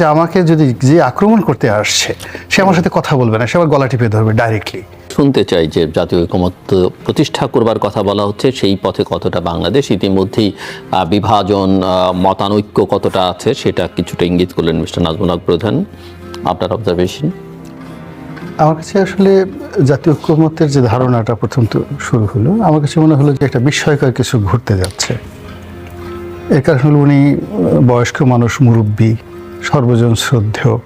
যে আমাকে যদি যে আক্রমণ করতে আসছে সে আমার সাথে কথা বলবে না সে আমার গলা টিপে ধরবে ডাইরেক্টলি শুনতে চাই যে জাতীয় ঐকমত্য প্রতিষ্ঠা করবার কথা বলা হচ্ছে সেই পথে কতটা বাংলাদেশ ইতিমধ্যেই বিভাজন মতানৈক্য কতটা আছে সেটা কিছুটা ইঙ্গিত করলেন মিস্টার নাজমুল হক প্রধান। আপনার অবজারভেশন আমার কাছে আসলে জাতীয় ঐক্যমত্যের যে ধারণাটা প্রথম তো শুরু হলো আমার কাছে মনে হলো যে একটা বিস্ময়কর কিছু ঘুরতে যাচ্ছে। এর কারণ হলো উনি বয়স্ক মানুষ মুরব্বী সর্বজন শ্রদ্ধেয়।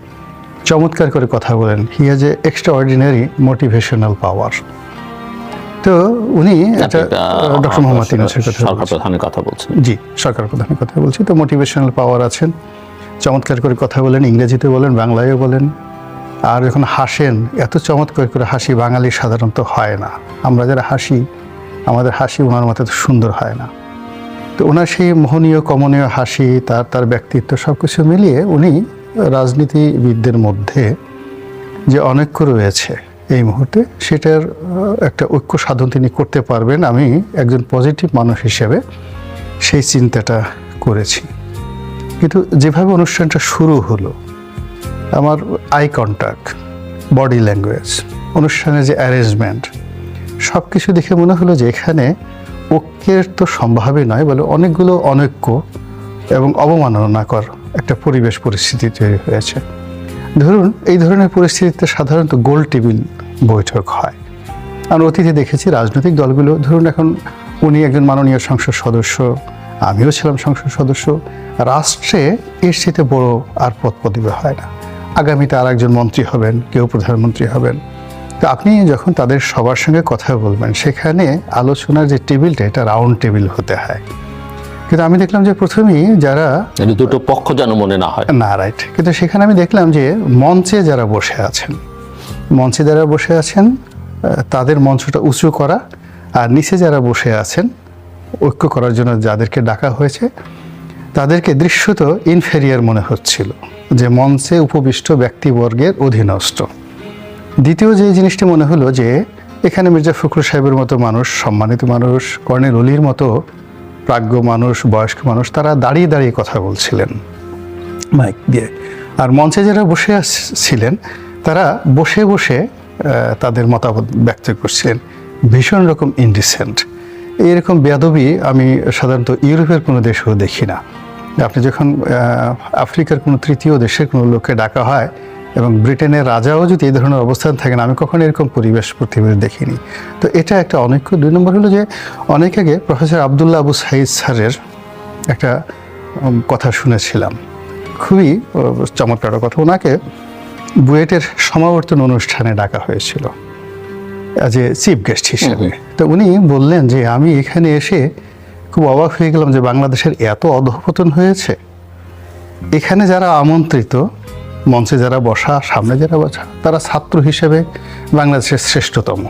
চমৎকার করে কথা বলেন। He has a extraordinary motivational power তো উনি একটা ডক্টর মোহাম্মদ ইউনুসের কথা সরকার। প্রধানের কথা বলছেন। জি সরকার প্রধানের কথা বলছি। তো মোটিভেশনাল পাওয়ার আছেন। চমৎকার করে কথা বলেন ইংরেজিতে বলেন বাংলায়ও বলেন। আর যখন হাসেন এত চমৎকার করে হাসি বাঙালি সাধারণত হয় না। আমরা যারা হাসি আমাদের হাসি ওনার মতো সুন্দর হয় না। তো ওনার সেই মোহনীয়, কমনীয় হাসি, তার তার ব্যক্তিত্ব সব কিছু মিলিয়ে উনি রাজনীতিবিদদের মধ্যে যে অনৈক্য রয়েছে এই মুহূর্তে, সেটার একটা ঐক্য সাধন তিনি করতে পারবেন আমি একজন পজিটিভ মানুষ হিসেবে সেই চিন্তাটা করেছি। কিন্তু যেভাবে অনুষ্ঠানটা শুরু হলো, আমার আই কন্ট্যাক্ট বডি ল্যাঙ্গুয়েজ, অনুষ্ঠানের যে অ্যারেঞ্জমেন্ট সব কিছু দেখে মনে হলো যে এখানে ঐক্যের তো সম্ভাবই নয়, বলে অনেকগুলো অনৈক্য এবং অবমাননাকর একটা পরিবেশ পরিস্থিতি তৈরি হয়েছে। ধরুন, এই ধরনের পরিস্থিতিতে সাধারণত গোল টেবিল বৈঠক হয়। আমরা অতীতে দেখেছি রাজনৈতিক দলগুলো, ধরুন এখন উনি একজন মাননীয় সংসদ সদস্য, আমিও ছিলাম সংসদ সদস্য, রাষ্ট্রে এর সাথে বড় আর পদ পদবি হয় না। আগামীতে আর একজন মন্ত্রী হবেন, কেউ প্রধানমন্ত্রী হবেন। তো আপনি যখন তাদের সবার সঙ্গে কথা বলবেন সেখানে আলোচনার যে টেবিলটা এটা রাউন্ড টেবিল হতে হয়। কিন্তু আমি দেখলাম যে প্রথমেই যারা দুটো পক্ষ যেন মনে না হয়। না রাইট কিন্তু সেখানে আমি দেখলাম যে মঞ্চে যারা বসে আছেন মঞ্চে যারা বসে আছেন তাদের মঞ্চটা উঁচু করা আর নিচে যারা বসে আছেন ঐক্য করার জন্য যাদেরকে ডাকা হয়েছে তাদেরকে দৃশ্যত ইনফেরিয়ার মনে হচ্ছিল যে মঞ্চে উপবিষ্ট ব্যক্তিবর্গের অধীনস্থ। দ্বিতীয় যে জিনিসটি মনে হলো যে, এখানে মির্জা ফখরুল সাহেবের মতো মানুষ, সম্মানিত মানুষ, কর্নেল অলির মতো প্রাজ্ঞ মানুষ, বয়স্ক মানুষ, তারা দাঁড়িয়ে দাঁড়িয়ে কথা বলছিলেন। মাইক দিয়ে। আর মঞ্চে যারা বসে ছিলেন তারা বসে বসে তাদের মতামত ব্যক্ত করছিলেন। ভীষণ রকম ইনডিসেন্ট এইরকম বেয়াদবি আমি সাধারণত ইউরোপের কোনো দেশেও দেখি না। আপনি যখন আফ্রিকার কোনো তৃতীয় দেশের কোনো লোককে ডাকা হয় এবং ব্রিটেনের রাজাও যদি এই ধরনের অবস্থান থাকেন আমি কখনো এরকম পরিবেশ পৃথিবীতে দেখিনি। তো এটা একটা অনৈক্য দুই নম্বর হলো যে অনেক আগে প্রফেসর আবদুল্লাহ আবু সাইদ স্যারের একটা কথা শুনেছিলাম। খুবই চমৎকার কথা। ওনাকে বুয়েটের সমাবর্তন অনুষ্ঠানে ডাকা হয়েছিল অ্যাজ এ চিফ গেস্ট হিসেবে। তো উনি বললেন যে আমি এখানে এসে খুব অবাক হয়ে গেলাম যে বাংলাদেশের এত অধঃপতন হয়েছে। এখানে যারা আমন্ত্রিত মঞ্চে যারা বসা সামনে যারা বসা তারা ছাত্র হিসেবে বাংলাদেশের শ্রেষ্ঠতম।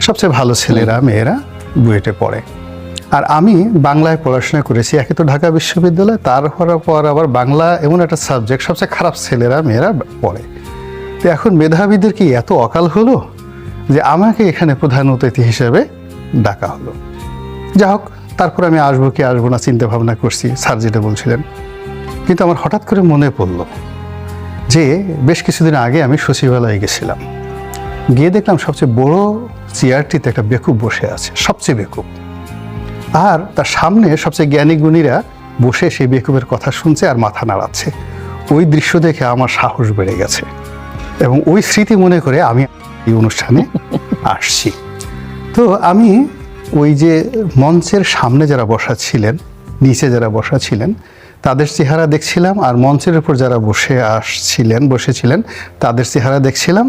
সবচেয়ে ভালো ছেলেরা মেয়েরা বুয়েটে পড়ে। আর আমি বাংলায় পড়াশোনা করেছি একে তো ঢাকা বিশ্ববিদ্যালয় তার হওয়ার পর আবার বাংলা এমন একটা সাবজেক্ট সবচেয়ে খারাপ ছেলেরা মেয়েরা পড়ে। তো এখন মেধাবীদের কি এত অকাল হলো যে আমাকে এখানে প্রধান অতিথি হিসেবে ডাকা হলো? যা হোক তারপর আমি আসব কি আসব না চিন্তা ভাবনা করছি স্যার যেটা বলছিলেন। কিন্তু আমার হঠাৎ করে মনে পড়ল যে বেশ কিছুদিন আগে আমি সচিবালয়ে গেছিলাম। গিয়ে দেখলাম সবচেয়ে বড় চেয়ারটিতে একটা বেকুব বসে আছে, সবচেয়ে বেকুব। আর তার সামনে সবচেয়ে জ্ঞানী গুণীরা বসে সেই বেকুবের কথা শুনছে আর মাথা নাড়াচ্ছে। ওই দৃশ্য দেখে আমার সাহস বেড়ে গেছে এবং ওই স্মৃতি মনে করে আমি এই অনুষ্ঠানে আসছি। তো আমি ওই যে মঞ্চের সামনে যারা বসা ছিলেন নিচে যারা বসা ছিলেন, তাদের চেহারা দেখছিলাম আর মঞ্চের উপর যারা বসে আসছিলেন, বসেছিলেন, তাদের চেহারা দেখছিলাম।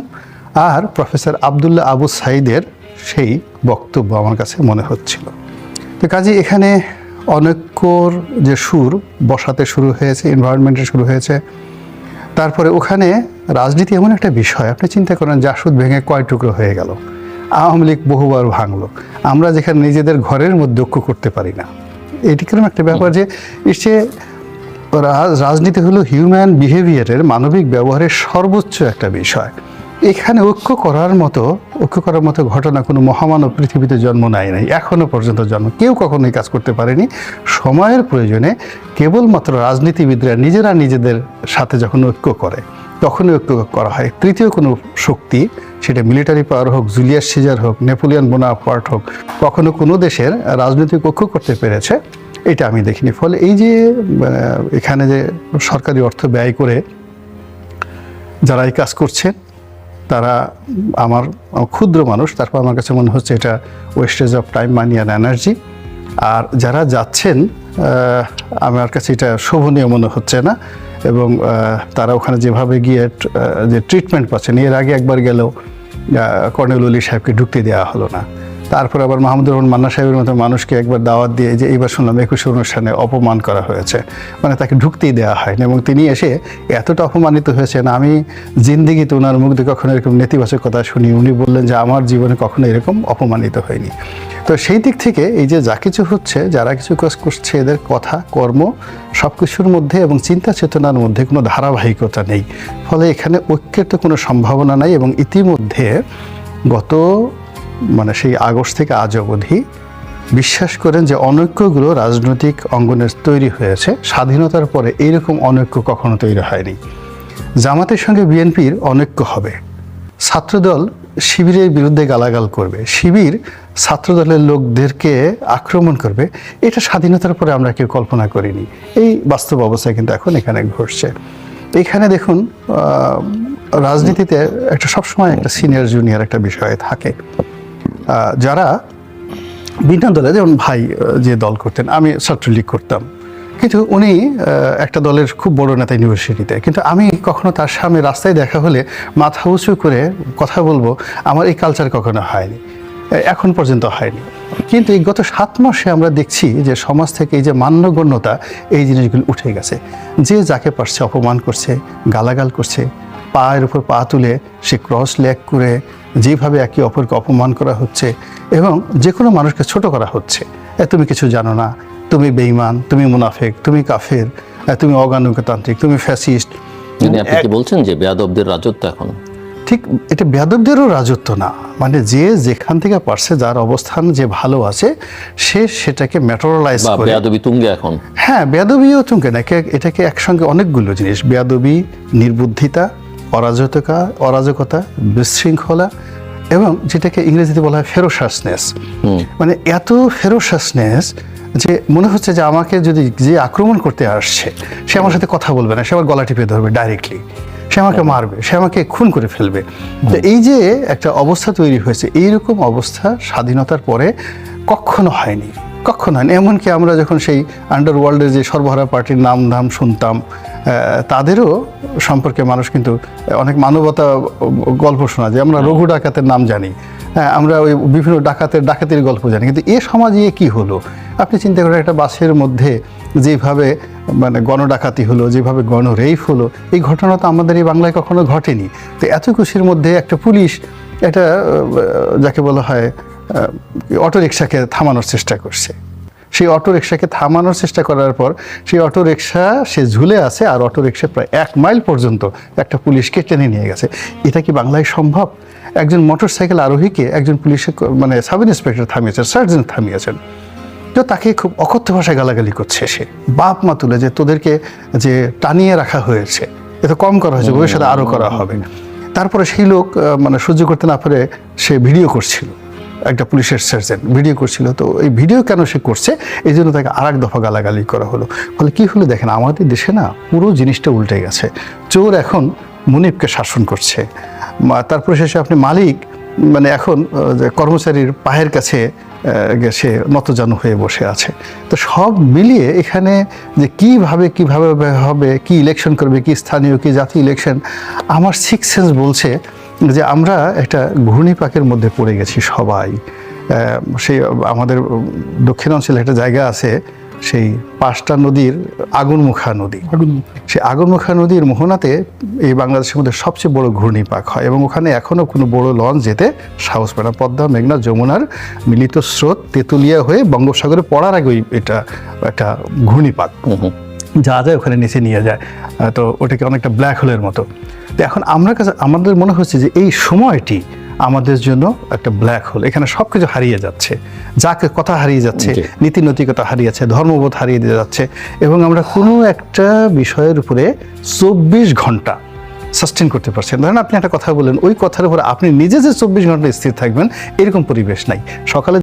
আর প্রফেসর আবদুল্লাহ আবু সাইদের সেই বক্তব্য আমার কাছে মনে হচ্ছিল। তো কাজে, এখানে অনৈক্যর যে সুর বসাতে শুরু হয়েছে এনভায়রনমেন্টে শুরু হয়েছে, তারপরে ওখানে রাজনীতি এমন একটা বিষয়, আপনি চিন্তা করেন জাসুদ ভেঙে কয় টুকরো হয়ে গেল। আওয়ামী লীগ বহুবার ভাঙলো। আমরা যেখানে নিজেদের ঘরের মধ্যে ঐক্য করতে পারি না। এটি কীরকম একটা ব্যাপার যে সে রাজনীতি হলো হিউম্যান বিহেভিয়ারের মানবিক ব্যবহারের সর্বোচ্চ একটা বিষয়। এখানে ঐক্য করার মতো, ঐক্য করার মতো ঘটনা কোনো মহামানব পৃথিবীতে জন্ম নেয় নাই এখনও পর্যন্ত জন্ম, কেউ কখনো এই কাজ করতে পারেনি। সময়ের প্রয়োজনে কেবলমাত্র রাজনীতিবিদরা নিজেরা নিজেদের সাথে যখন ঐক্য করে, তখনই ঐক্য করা হয়। তৃতীয় কোনো শক্তি সেটা মিলিটারি পাওয়ার হোক জুলিয়াস সিজার হোক নেপোলিয়ন বোনাপার্ট হোক, কখনো কোনো দেশের রাজনৈতিক ঐক্য করতে পেরেছে, এটা আমি দেখিনি। ফলে এই যে এখানে যে সরকারি অর্থ ব্যয় করে যারা এই কাজ করছেন তারা আমার ক্ষুদ্র মানুষ, তারপর আমার কাছে মনে হচ্ছে এটা wastage of time money and energy আর যারা যাচ্ছেন আমার কাছে এটা শোভনীয় মনে হচ্ছে না। এবং তারা ওখানে যেভাবে গিয়ে যে ট্রিটমেন্ট পাচ্ছেন, এর আগে একবার গেলেও কর্নেল উলি সাহেবকে ঢুকতে দেওয়া হলো না। তারপর আবার মাহমুদুর রহমান মান্না সাহেবের মতো মানুষকে একবার দাওয়াত দিয়ে যে এইবার শুনলাম একুশে অনুষ্ঠানে অপমান করা হয়েছে। মানে তাকে ঢুকতেই দেওয়া হয়নি এবং তিনি এসে এতটা অপমানিত হয়েছেন, আমি জিন্দিগিতে ওনার মুখ দিয়ে কখনো এরকম নেতিবাচক কথা শুনি, উনি বললেন যে আমার জীবনে কখনো এরকম অপমানিত হয়নি। তো সেই দিক থেকে এই যে যা কিছু হচ্ছে, যারা কিছু কাজ করছে, এদের কথা, কর্ম সব কিছুর মধ্যে এবং চিন্তা চেতনার মধ্যে কোনো ধারাবাহিকতা নেই। ফলে এখানে ঐক্যের তো কোনো সম্ভাবনা নাই এবং ইতিমধ্যে গত মানে সেই আগস্ট থেকে আজ অবধি বিশ্বাস করেন যে অনৈক্যগুলো রাজনৈতিক অঙ্গনের তৈরি হয়েছে। স্বাধীনতার পরে এইরকম অনৈক্য কখনো তৈরি হয়নি। জামাতের সঙ্গে বিএনপির অনৈক্য হবে। ছাত্রদল শিবিরের বিরুদ্ধে গালাগাল করবে। শিবির ছাত্রদলের লোকদেরকে আক্রমণ করবে। এটা স্বাধীনতার পরে আমরা কেউ কল্পনা করিনি। এই বাস্তব অবস্থা কিন্তু এখন এখানে ঘটছে। এখানে দেখুন রাজনীতিতে একটা সবসময় একটা সিনিয়র জুনিয়র একটা বিষয় থাকে। যারা ভিন্ন দলে, যেমন ভাই যে দল করতেন, আমি ছাত্রলীগ করতাম। কিন্তু উনি একটা দলের খুব বড় নেতা ইউনিভার্সিটিতে। কিন্তু আমি কখনো তার সামনে রাস্তায় দেখা হলে মাথা উঁচু করে কথা বলব, আমার এই কালচার কখনো হয়নি। এখন পর্যন্ত হয়নি। কিন্তু এই গত সাত মাসে আমরা দেখছি যে সমাজ থেকে এই যে মান্যগণ্যতা, এই জিনিসগুলো উঠে গেছে। যে যাকে পারছে অপমান করছে, গালাগাল করছে, পায়ের উপর পা তুলে সে ক্রস লেগ করে যেভাবে একে অপরকে অপমান করা হচ্ছে এবং যে কোনো মানুষকে ছোট করা হচ্ছে। তুমি কিছু জানো না তুমি বেইমান তুমি মুনাফেক তুমি কাফের তুমি অগানুকতান্ত্রিক তুমি ফ্যাসিস্ট। মানে আপনি কি বলছেন যে বেয়াদবদের রাজত্ব এখন? ঠিক এটা বেয়াদবদেরও রাজত্ব না। মানে যে যেখান থেকে পারছে যার অবস্থান যে ভালো আছে সে সেটাকে ম্যাটোরালাইজ করে। বেয়াদবি তুঙ্গে এখন? হ্যাঁ বেয়াদবিও তুঙ্গে না। এটাকে একসঙ্গে অনেকগুলো জিনিস। বেয়াদবি নির্বুদ্ধিতা অরাজকতা অরাজকতা বিশৃঙ্খলা এবং যেটাকে ইংরেজিতে বলা হয় ফেরোসাসনেস মানে এত ফেরোসাসনেস যে মনে হচ্ছে যে আমাকে যদি যে আক্রমণ করতে আসছে সে আমার সাথে কথা বলবে না সে আমার গলা টিপে ধরবে ডাইরেক্টলি সে আমাকে মারবে সে আমাকে খুন করে ফেলবে। তো এই যে একটা অবস্থা তৈরি হয়েছে এইরকম অবস্থা স্বাধীনতার পরে কখনো হয়নি। কখনো হয়নি এমনকি আমরা যখন সেই আন্ডারওয়ার্ল্ডের যে সর্বহারা পার্টির নাম ধাম শুনতাম তাদেরও সম্পর্কে মানুষ কিন্তু অনেক মানবতা গল্প শোনা যায়। আমরা রঘু ডাকাতের নাম জানি। হ্যাঁ আমরা ওই বিভিন্ন ডাকাতের ডাকাতির গল্প জানি। কিন্তু এ সমাজে কি হলো? আপনি চিন্তা করেন একটা বাসের মধ্যে যেভাবে মানে গণডাকাতি হলো যেভাবে গণ গণরেইফ হলো এই ঘটনা তো আমাদের এই বাংলায় কখনো ঘটেনি। তো এত খুশির মধ্যে একটা পুলিশ এটা যাকে বলা হয় অটো রিক্সাকে থামানোর চেষ্টা করছে। সেই অটো রিক্সাকে থামানোর চেষ্টা করার পর সেই অটো রিক্সা সে ঝুলে আছে আর অটো রিক্সা প্রায় এক মাইল পর্যন্ত একটা পুলিশকে টেনে নিয়ে গেছে। এটা কি বাংলায় সম্ভব? একজন মোটরসাইকেল আরোহীকে একজন পুলিশের ক- মানে সাব ইন্সপেক্টর থামিয়েছেন সার্জেন্ট থামিয়েছেন। তো তাকে খুব অকথ্য ভাষায় গালাগালি করছে সে। বাপ মা তুলে যে তোদেরকে যে টানিয়ে রাখা হয়েছে এ তো কম করা হয়েছে ভবিষ্যতে আরও করা হবে। তারপরে সেই লোক মানে সহ্য করতে না পারে সে ভিডিও করছিল। একটা পুলিশের সার্জেন্ট ভিডিও করছিল। তো এই ভিডিও কেন সে করছে? এই জন্য তাকে আর এক দফা গালাগালি করা হলো। ফলে কি হলো দেখেন, আমাদের দেশে না পুরো জিনিসটা উল্টে গেছে। চোর এখন মুনিবকে শাসন করছে। তারপরে শেষে আপনি মালিক মানে এখন যে কর্মচারীর পায়ের কাছে সে নতজানু হয়ে বসে আছে। তো সব মিলিয়ে এখানে যে কীভাবে কীভাবে, হবে, কি ইলেকশন করবে, কি স্থানীয়, কি জাতীয় ইলেকশন আমার সিক্স সেন্স বলছে যে আমরা একটা ঘূর্ণিপাকের মধ্যে পড়ে গেছি সবাই। সেই আমাদের দক্ষিণাঞ্চলে একটা জায়গা আছে সেই পাঁচটা নদীর আগুনমুখা নদী। সেই আগুনমুখা নদীর মোহনাতে এই বাংলাদেশের মধ্যে সবচেয়ে বড় ঘূর্ণিপাক হয় এবং ওখানে এখনও কোনো বড় লঞ্চ যেতে সাহস পায় না। পদ্মা মেঘনা যমুনার মিলিত স্রোত তেঁতুলিয়া হয়ে বঙ্গোপসাগরে পড়ার আগেই এটা একটা ঘূর্ণিপাক। যা যায় ওখানে নিচে নিয়ে যায়। তো ওটাকে অনেকটা ব্ল্যাক হোলের মতো। তো এখন আমরা কাছে আমাদের মনে হচ্ছে যে এই সময়টি আমাদের জন্য একটা ব্ল্যাক হোল এখানে সব কিছু হারিয়ে যাচ্ছে। যাকে কথা হারিয়ে যাচ্ছে। নীতি নৈতিকতা হারিয়ে যাচ্ছে ধর্মবোধ হারিয়ে দিয়ে যাচ্ছে এবং আমরা কোনো একটা বিষয়ের উপরে চব্বিশ ঘণ্টা সাস্টেন করতে পারছেন ধরেন আপনি একটা কথা বলেন ওই কথার উপর আপনি নিজে যে চব্বিশ ঘণ্টা স্থির থাকবেন এরকম পরিবেশ নাই। সকালে